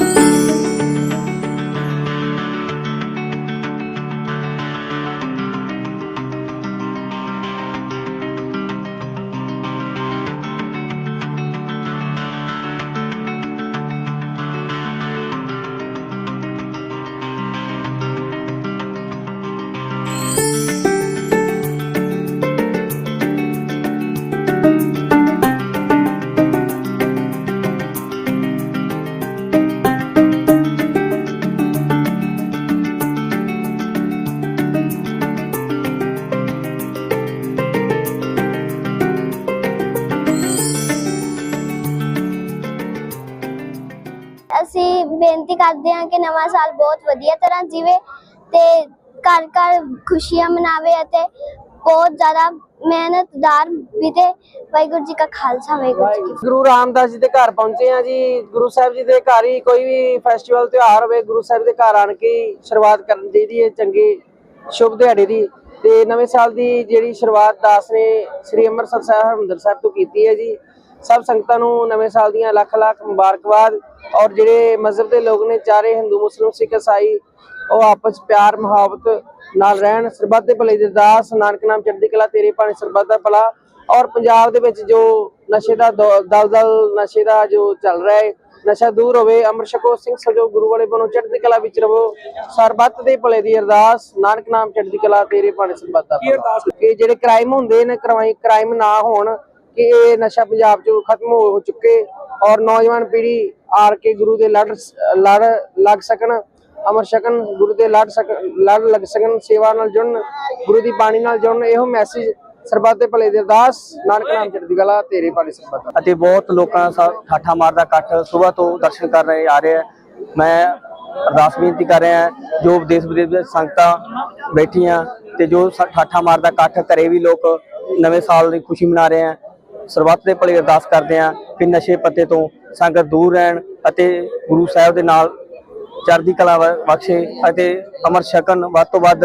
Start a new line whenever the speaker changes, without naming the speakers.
thank you. ਬੇਨਤੀ ਕਰਦੇ ਹਾਂ ਕਿ ਨਵਾਂ ਸਾਲ ਬਹੁਤ ਵਧੀਆ ਤਰ੍ਹਾਂ ਜੀਵੇ ਤੇ ਘਰ ਘਰ ਖੁਸ਼ੀਆਂ ਮਨਾਵੇ ਅਤੇ ਬਹੁਤ ਜ਼ਿਆਦਾ ਮਿਹਨਤਦਾਰ ਵੀ ਵਾਹਿਗੁਰੂ ਜੀ ਕਾ ਖਾਲਸਾ, ਵਾਹਿਗੁਰੂ ਜੀ ਕੀ
ਗੁਰੂ ਰਾਮਦਾਸ ਜੀ ਦੇ ਘਰ ਪਹੁੰਚੇ ਆ ਜੀ। ਗੁਰੂ ਸਾਹਿਬ ਜੀ ਦੇ ਘਰ ਹੀ ਕੋਈ ਵੀ ਫੈਸਟੀਵਲ ਤਿਉਹਾਰ ਹੋਵੇ, ਗੁਰੂ ਸਾਹਿਬ ਦੇ ਘਰ ਆਣ ਕੇ ਸ਼ੁਰੂਆਤ ਕਰਨ ਚਾਹੀਦੀ ਹੈ ਚੰਗੇ ਸ਼ੁਭ ਦਿਹਾੜੇ ਦੀ। ਤੇ ਨਵੇਂ ਸਾਲ ਦੀ ਜਿਹੜੀ ਸ਼ੁਰੂਆਤ ਦਾਸ ਨੇ ਸ੍ਰੀ ਅੰਮ੍ਰਿਤਸਰ ਸਾਹਿਬ ਹਰਿਮੰਦਰ ਸਾਹਿਬ ਤੋਂ ਕੀਤੀ ਹੈ ਜੀ। ਸਭ ਸੰਗਤਾਂ ਨੂੰ ਨਵੇਂ ਸਾਲ ਦੀਆਂ ਲੱਖ ਲੱਖ ਮੁਬਾਰਕਬਾਦ। ਔਰ ਜਿਹੜੇ ਮਜ਼ਹਬ ਦੇ ਲੋਕ ਨੇ, ਚਾਰੇ ਹਿੰਦੂ, ਮੁਸਲਿਮ, ਸਿੱਖ ਇਸਾਈ ਉਹ ਆਪਸ ਪਿਆਰ ਮੁਹੱਬਤ ਨਾਲ ਰਹਿਣ। ਸਰਬੱਤ ਦੇ ਭਲੇ ਦੀ ਅਰਦਾਸ ਨਾਨਕ ਨਾਮ ਚੜ੍ਹਦੀ ਕਲਾ, ਤੇਰੇ ਭਾਣੇ ਸਰਬੱਤ ਦਾ ਭਲਾ। ਔਰ ਪੰਜਾਬ ਦੇ ਵਿੱਚ ਜੋ ਨਸ਼ੇ ਦਾ ਦੌ- ਦਲਦਲ ਨਸ਼ੇ ਦਾ ਜੋ ਚੱਲ ਰਿਹਾ ਹੈ ਨਸ਼ਾ ਦੂਰ ਹੋਵੇ ਅੰਮ੍ਰਿਤ ਛਕੋ ਸਿੰਘ ਸਜੋ ਗੁਰੂ ਵਾਲੇ ਬਣੋ ਚੜ੍ਹਦੀ ਕਲਾ ਵਿੱਚ ਰਵੋ ਸਰਬੱਤ ਦੇ ਭਲੇ ਦੀ ਅਰਦਾਸ ਨਾਨਕ ਨਾਮ ਚੜ੍ਹਦੀ ਕਲਾ ਤੇਰੇ ਭਾਣੇ ਸਰਬੱਤ ਦਾ ਕਿ ਜਿਹੜੇ ਕ੍ਰਾਈਮ ਹੁੰਦੇ ਨੇ ਕ੍ਰਾਈਮ ਨਾ ਹੋਣ ਕਿ ਇਹ ਨਸ਼ਾ ਪੰਜਾਬ 'ਚ ਖਤਮ ਹੋ ਚੁੱਕੇ ਔਰ ਨੌਜਵਾਨ ਪੀੜ੍ਹੀ ਆਰ ਕੇ ਗੁਰੂ ਦੇ ਲੜ ਲੜ ਲੱਗ ਸਕਣ ਅਮਰ ਸ਼ਕਨ ਗੁਰੂ ਦੇ ਲੜ ਸਕ ਲੜ ਲੱਗ ਸਕਣ ਸੇਵਾ ਨਾਲ ਜੁੜਨ ਗੁਰੂ ਦੀ ਬਾਣੀ ਨਾਲ ਜੁੜਨ ਇਹੋ ਮੈਸੇਜ ਸਰਬੱਤ ਦੇ ਭਲੇ ਦੀ ਅਰਦਾਸ, ਨਾਨਕ ਨਾਮ ਚੜ੍ਹਦੀ ਕਲਾ, ਤੇਰੇ ਭਾਣੇ ਸਰਬੱਤ।
ਅਤੇ ਬਹੁਤ ਲੋਕਾਂ ਦਾ ਠਾਠਾ ਮਾਰਦਾ ਇਕੱਠ ਸਵੇਰ ਤੋਂ ਦਰਸ਼ਨ ਕਰ ਰਹੇ ਆ ਰਹੇ ਮੈਂ ਅਰਦਾਸ ਬੇਨਤੀ ਕਰ ਰਿਹਾ ਜੋ ਦੇਸ਼ ਵਿਦੇਸ਼ ਦੇ ਸੰਗਤਾਂ ਬੈਠੀਆਂ ਤੇ ਜੋ ਠਾਠਾ ਮਾਰਦਾ ਇਕੱਠ, ਘਰੇ ਵੀ ਲੋਕ ਨਵੇਂ ਸਾਲ ਦੀ ਖੁਸ਼ੀ ਮਨਾ ਰਹੇ ਆ। ਸਰਬੱਤ ਦੇ ਭਲੇ ਅਰਦਾਸ ਕਰਦੇ ਆ ਕਿ ਨਸ਼ੇ ਪੱਤੇ ਤੋਂ ਸੰਗਤ ਦੂਰ ਰਹਿਣ ਅਤੇ ਗੁਰੂ ਸਾਹਿਬ ਦੇ ਨਾਲ ਚੜ੍ਹਦੀ ਕਲਾ ਬ- ਬਖਸ਼ੇ ਅਤੇ ਅਮਰ ਸ਼ਕਨ ਵੱਧ ਤੋਂ ਵੱਧ